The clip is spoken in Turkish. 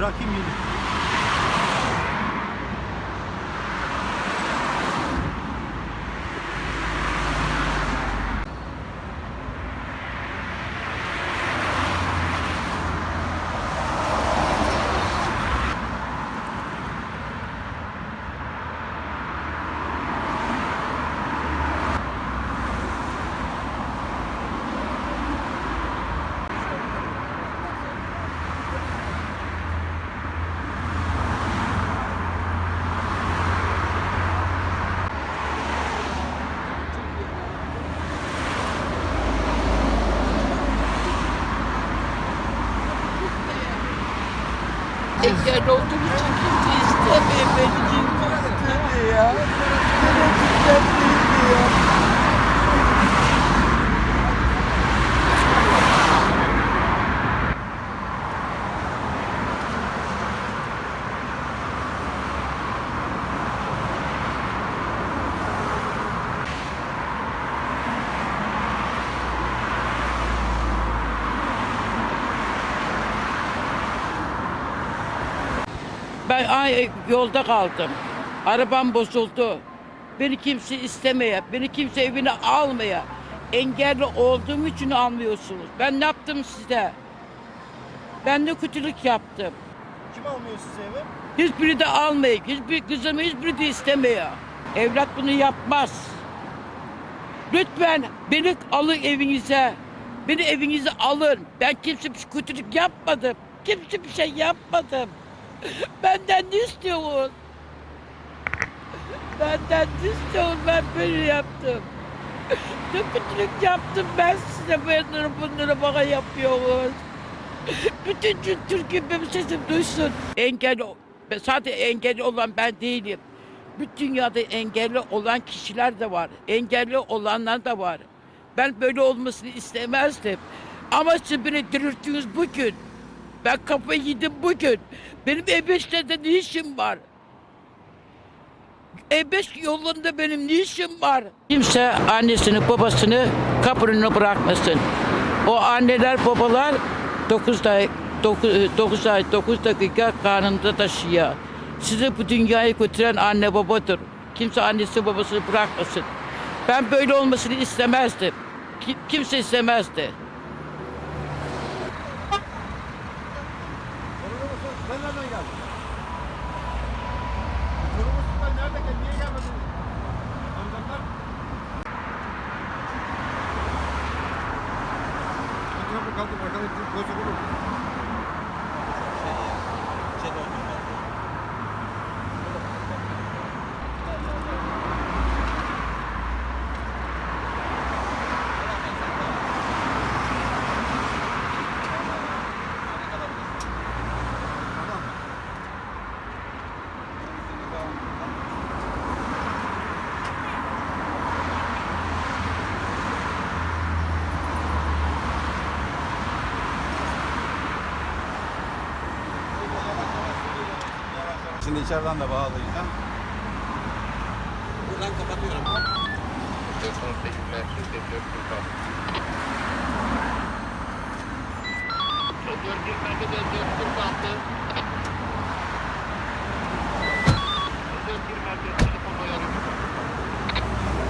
buraco e milho. Olduğum için kimse istemiyor beni. kimse istemiyor Ben ay yolda kaldım. Arabam bozuldu. Beni kimse istemeye, beni kimse evine almaya. Engelli olduğum için almıyorsunuz. Ben ne yaptım size? Ben ne kötülük yaptım. Kim almıyor sizi eve? Hiçbiri de almıyor. Hiçbir kızımı hiçbiri de istemiyor. Evlat bunu yapmaz. Lütfen beni alın evinize. Beni evinize alın. Ben kimse bir kötülük yapmadım. Kimse bir şey yapmadım. Benden ne istiyorsun? Benden ne istiyorsun? Ben böyle yaptım. Ne kötülük yaptım ben size bunları bunları bana yapıyorsunuz. Bütün Türkiye benim sesim duysun. Engelli, sadece engelli olan ben değilim. Bütün dünyada engelli olan kişiler de var. Engelli olanlar da var. Ben böyle olmasını istemezdim. Ama siz beni dirilttiniz bugün. Ben kafayı yedim bugün. Benim E5'lerde ne işim var? E5 yolunda benim ne işim var? Kimse annesini babasını kapının bırakmasın. O anneler babalar 9 ay 9, 9 ay 9 dakika karnında taşıyor. Sizi bu dünyaya götüren anne babadır. Kimse annesi babasını bırakmasın. Ben böyle olmasını istemezdim. Ki- Kimse istemezdi. Sorumlusundan nerede geldin? Niye gelmedin? Amcamlar. Kalkın kalkın arkadaşlar kozu bulun. Şimdi içeriden de bağlayacağım. Buradan kapatıyorum. Şoför girmedi de 446. Şoför girmedi. Telefon ayarı.